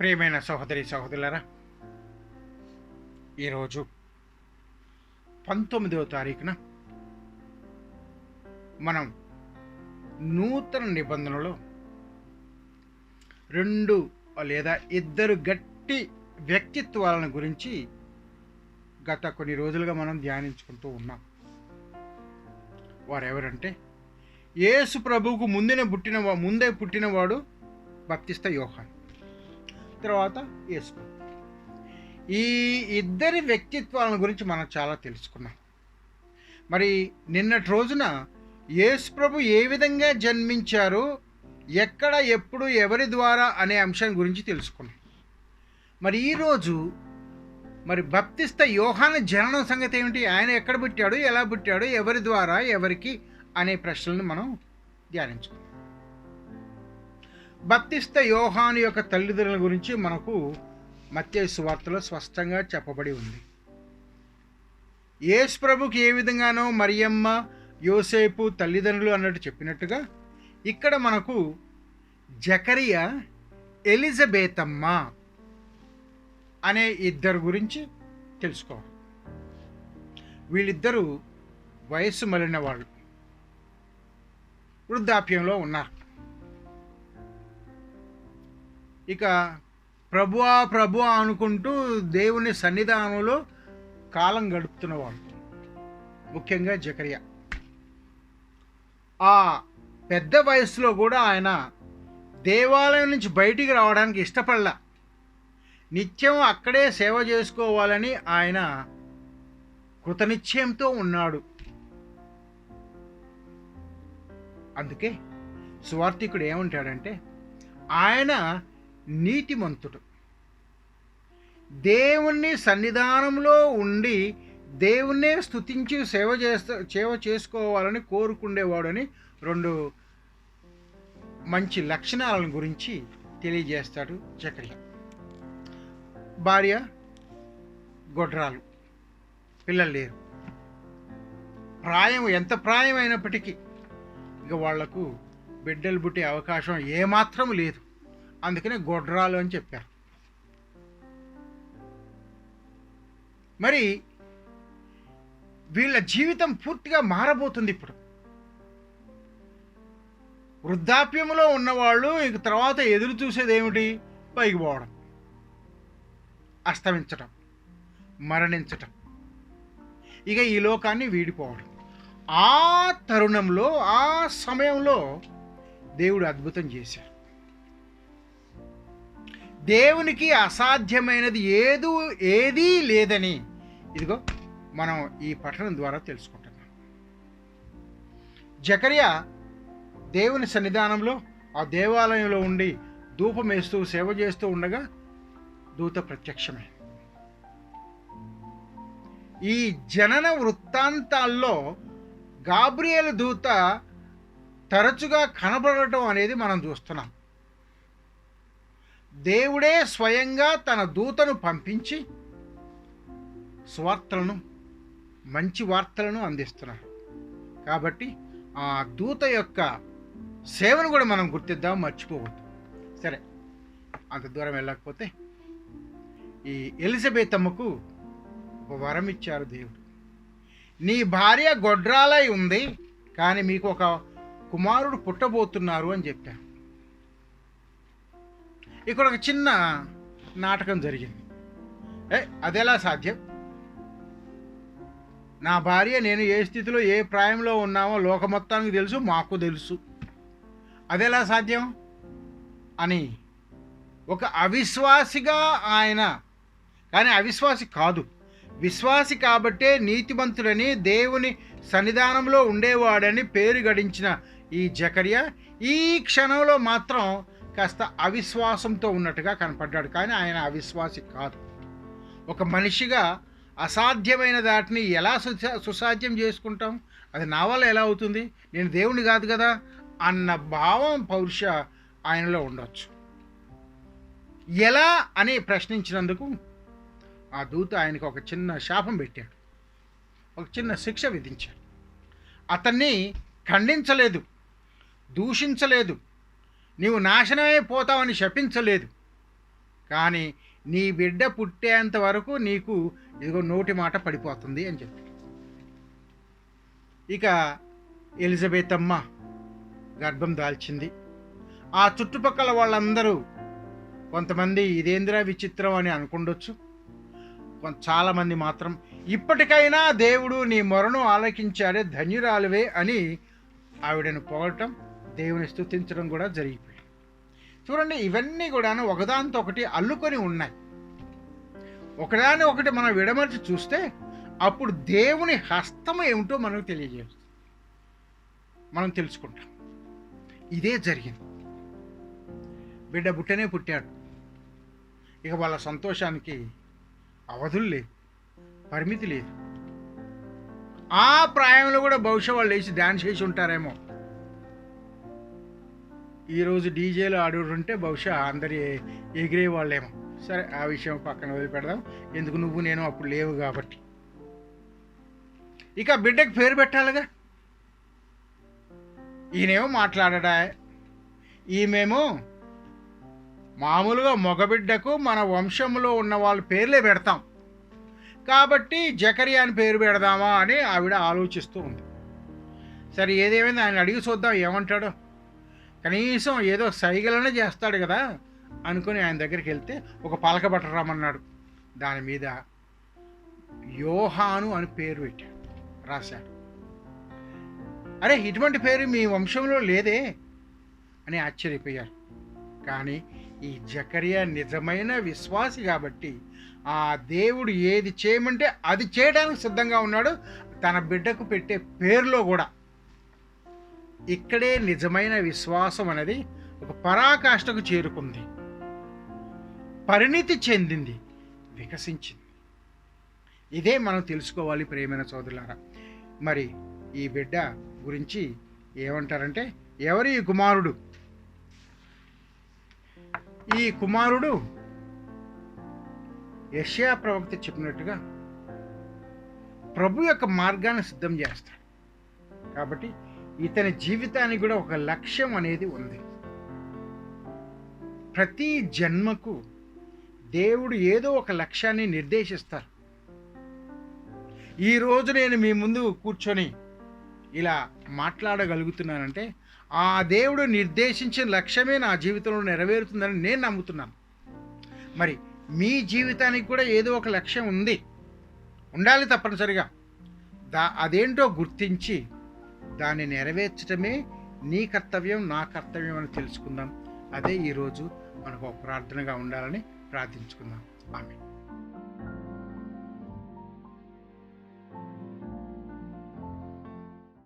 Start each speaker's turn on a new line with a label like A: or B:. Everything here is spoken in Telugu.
A: ప్రియమైన సహోదరి సహోదరులరా ఈరోజు పంతొమ్మిదవ తారీఖున మనం నూతన నిబంధనలో రెండు లేదా ఇద్దరు గట్టి వ్యక్తిత్వాలను గురించి గత కొన్ని రోజులుగా మనం ధ్యానించుకుంటూ ఉన్నాం. వారెవరంటే యేసు ప్రభువుకు ముందునే పుట్టిన ముందే పుట్టినవాడు బప్తిస్త యోహాన్. తర్వాత యేసు. ఈ ఇద్దరి వ్యక్తిత్వాల గురించి మనం చాలా తెలుసుకున్నాం. మరి నిన్నటి రోజున యేసు ప్రభు ఏ విధంగా జన్మించారు ఎక్కడ ఎప్పుడు ఎవరి ద్వారా అనే అంశం గురించి తెలుసుకున్నాం. మరి ఈరోజు మరి బప్తిస్త యోహాన జననం సంగతి ఏమిటి? ఆయన ఎక్కడ పుట్టాడు ఎలా పుట్టాడు ఎవరి ద్వారా ఎవరికి అనే ప్రశ్నలను మనం ధ్యానించుకుందాం. బప్తిస్త యోహాను యొక్క తల్లిదండ్రుల గురించి మనకు మత్య సువార్తలో స్పష్టంగా చెప్పబడి ఉంది. యేసు ప్రభుకి ఏ విధంగానో మరియమ్మ యోసేపు తల్లిదండ్రులు అన్నట్టు చెప్పినట్టుగా ఇక్కడ మనకు జకరియా ఎలిజబేతమ్మ అనే ఇద్దరు గురించి తెలుసుకోవాలి. వీళ్ళిద్దరూ వయస్సు మలిన వాళ్ళు. వృద్ధాప్యంలో ఉన్నారు. ఇక ప్రభువా ప్రభువా అనుకుంటూ దేవుని సన్నిధానంలో కాలం గడుపుతున్నవాడు. ముఖ్యంగా జకరియా. ఆ పెద్ద వయసులో కూడా ఆయన దేవాలయం నుంచి బయటికి రావడానికి ఇష్టపడలా. నిత్యం అక్కడే సేవ చేసుకోవాలని ఆయన కృతనిశ్చయంతో ఉన్నాడు. అందుకే స్వార్థికుడు ఏమంటాడంటే ఆయన నీతిమంతుడు. దేవుణ్ణి సన్నిధానంలో ఉండి దేవుణ్ణే స్తుతించి సేవ చేస్తా సేవ చేసుకోవాలని కోరుకుండేవాడని రెండు మంచి లక్షణాలను గురించి తెలియజేస్తాడు జకరియా. భార్య గొడ్రాలు. పిల్లలు లేరు. ప్రాయం ఎంత ప్రాయం అయినప్పటికీ ఇక వాళ్ళకు బిడ్డలు పుట్టే అవకాశం ఏమాత్రం లేదు. అందుకనే గొడ్రాలు అని చెప్పారు. మరి వీళ్ళ జీవితం పూర్తిగా మారబోతుంది ఇప్పుడు. వృద్ధాప్యంలో ఉన్నవాళ్ళు ఇక తర్వాత ఎదురు చూసేది ఏమిటి? పైకి పోవడం అస్తమించటం మరణించటం. ఇక ఈ లోకాన్ని వీడిపోవడం. ఆ తరుణంలో ఆ సమయంలో దేవుడు అద్భుతం చేశారు దేవునికి అసాధ్యమైనది ఏదు ఏదీ లేదని. ఇదిగో మనం ఈ పఠనం ద్వారా తెలుసుకుంటున్నాం. జకరియా దేవుని సన్నిధానంలో ఆ దేవాలయంలో ఉండి ధూపం వేస్తూ సేవ చేస్తూ ఉండగా దూత ప్రత్యక్షమే. ఈ జనన వృత్తాంతాల్లో గాబ్రియల్ దూత తరచుగా కనబడటం అనేది మనం చూస్తున్నాం. దేవుడే స్వయంగా తన దూతను పంపించి స్వార్తలను మంచి వార్తలను అందిస్తున్నారు కాబట్టి ఆ దూత యొక్క సేవను కూడా మనం గుర్తిద్దాం మర్చిపోవద్దు. సరే అంత దూరం వెళ్ళకపోతే ఈ ఎలిజబెత్ అమ్మకు ఒక వరం ఇచ్చారు దేవుడు. నీ భార్య గొడ్రాలై ఉంది కానీ మీకు ఒక కుమారుడు పుట్టబోతున్నారు అని చెప్పారు. ఇక్కడ ఒక చిన్న నాటకం జరిగింది. ఏ అదెలా సాధ్యం? నా భార్య నేను ఏ స్థితిలో ఏ ప్రాయంలో ఉన్నామో లోక మొత్తానికి తెలుసు మాకు తెలుసు. అదెలా సాధ్యం? అని ఒక అవిశ్వాసిగా ఆయన కానీ అవిశ్వాసి కాదు. విశ్వాసి కాబట్టే నీతిమంతుడని దేవుని సన్నిధానంలో ఉండేవాడని పేరు గడించిన ఈ జకర్య ఈ క్షణంలో మాత్రం కాస్త అవిశ్వాసంతో ఉన్నట్టుగా కనపడ్డాడు. కానీ ఆయన అవిశ్వాసి కాదు. ఒక మనిషిగా అసాధ్యమైన దాటిని ఎలా సుసా సుసాధ్యం చేసుకుంటాం? అది నా వల్ల ఎలా అవుతుంది? నేను దేవుని కాదు కదా? అన్న భావం పౌరుష ఆయనలో ఉండొచ్చు. ఎలా అని ప్రశ్నించినందుకు ఆ దూత ఆయనకు ఒక చిన్న శాపం పెట్టాడు. ఒక చిన్న శిక్ష విధించాడు. అతన్ని ఖండించలేదు దూషించలేదు నీవు నాశనమైపోతావని శపించలేదు. కానీ నీ బిడ్డ పుట్టేంత వరకు నీకు ఇదిగో నోటి మాట పడిపోతుంది అని చెప్పి. ఇక ఎలిజబెత్ అమ్మ గర్భం దాల్చింది. ఆ చుట్టుపక్కల వాళ్ళందరూ కొంతమంది ఇదేంద్రా విచిత్రం అని అనుకుండొచ్చు. చాలామంది మాత్రం ఇప్పటికైనా దేవుడు నీ మొరను ఆలకించాడే ధన్యురాలువే అని ఆవిడను పొగటం దేవుని స్తుతించడం కూడా జరిగిపోయింది. చూడండి ఇవన్నీ కూడాను ఒకదానితో ఒకటి అల్లుకొని ఉన్నాయి. ఒకదాని ఒకటి మనం విడమర్చి చూస్తే అప్పుడు దేవుని హస్తం ఏమిటో మనకు తెలియజేస్తుంది మనం తెలుసుకుంటాం. ఇదే జరిగింది. బిడ్డ పుట్టనే పుట్టాడు. ఇక వాళ్ళ సంతోషానికి అవధులు లేదు పరిమితి లేదు. ఆ ప్రాయంలో కూడా బహుశా వాళ్ళు వేసి డ్యాన్స్ చేసి ఉంటారేమో. ఈరోజు డీజేలు ఆడుంటే బహుశా అందరి ఎగిరే వాళ్ళేమో. సరే ఆ విషయం పక్కన వదిలిపెడదాం. ఎందుకు నువ్వు నేను అప్పుడు లేవు కాబట్టి. ఇక బిడ్డకి పేరు పెట్టాలిగా. ఈయనేమో మాట్లాడడా? ఈమెమో మామూలుగా మగబిడ్డకు మన వంశంలో ఉన్న వాళ్ళ పేర్లే పెడతాం. కాబట్టి జకరియా అని పేరు పెడదామా అని ఆవిడ ఆలోచిస్తూ ఉంది. సరే ఏదేమైంది? ఆయన అడిగి చూద్దాం ఏమంటాడో. కనీసం ఏదో సైగలనే చేస్తాడు కదా అనుకుని ఆయన దగ్గరికి వెళ్తే ఒక పలక పట్టరమన్నాడు దాని మీద యోహాను అని పేరు పెట్టాడు రాశాడు. అరే ఇటువంటి పేరు మీ వంశంలో లేదే అని ఆశ్చర్యపోయారు. కానీ ఈ జకరియా నిజమైన విశ్వాసి కాబట్టి ఆ దేవుడు ఏది చేయమంటే అది చేయడానికి సిద్ధంగా ఉన్నాడు. తన బిడ్డకు పెట్టే పేరులో కూడా ఇక్కడే నిజమైన విశ్వాసం అనేది ఒక పరాకాష్ఠకు చేరుకుంది. పరిణితి చెందింది వికసించింది. ఇదే మనం తెలుసుకోవాలి ప్రేమైన సోదరులారా. మరి ఈ బిడ్డ గురించి ఏమంటారంటే ఎవరి ఈ కుమారుడు? ఈ కుమారుడు యష్యా ప్రవక్త చెప్పినట్టుగా ప్రభు యొక్క మార్గాన్ని సిద్ధం చేస్తాడు. కాబట్టి ఇతని జీవితానికి కూడా ఒక లక్ష్యం అనేది ఉంది. ప్రతి జన్మకు దేవుడు ఏదో ఒక లక్ష్యాన్ని నిర్దేశిస్తారు. ఈరోజు నేను మీ ముందు కూర్చొని ఇలా మాట్లాడగలుగుతున్నానంటే ఆ దేవుడు నిర్దేశించిన లక్ష్యమే నా జీవితంలో నెరవేరుతుందని నేను నమ్ముతున్నాను. మరి మీ జీవితానికి కూడా ఏదో ఒక లక్ష్యం ఉంది. ఉండాలి తప్పనిసరిగా. దా అదేంటో గుర్తించి దాన్ని నెరవేర్చడమే నీ కర్తవ్యం నా కర్తవ్యం అని తెలుసుకుందాం. అదే ఈరోజు మనకు ఒక ప్రార్థనగా ఉండాలని ప్రార్థించుకుందాం. ఆమె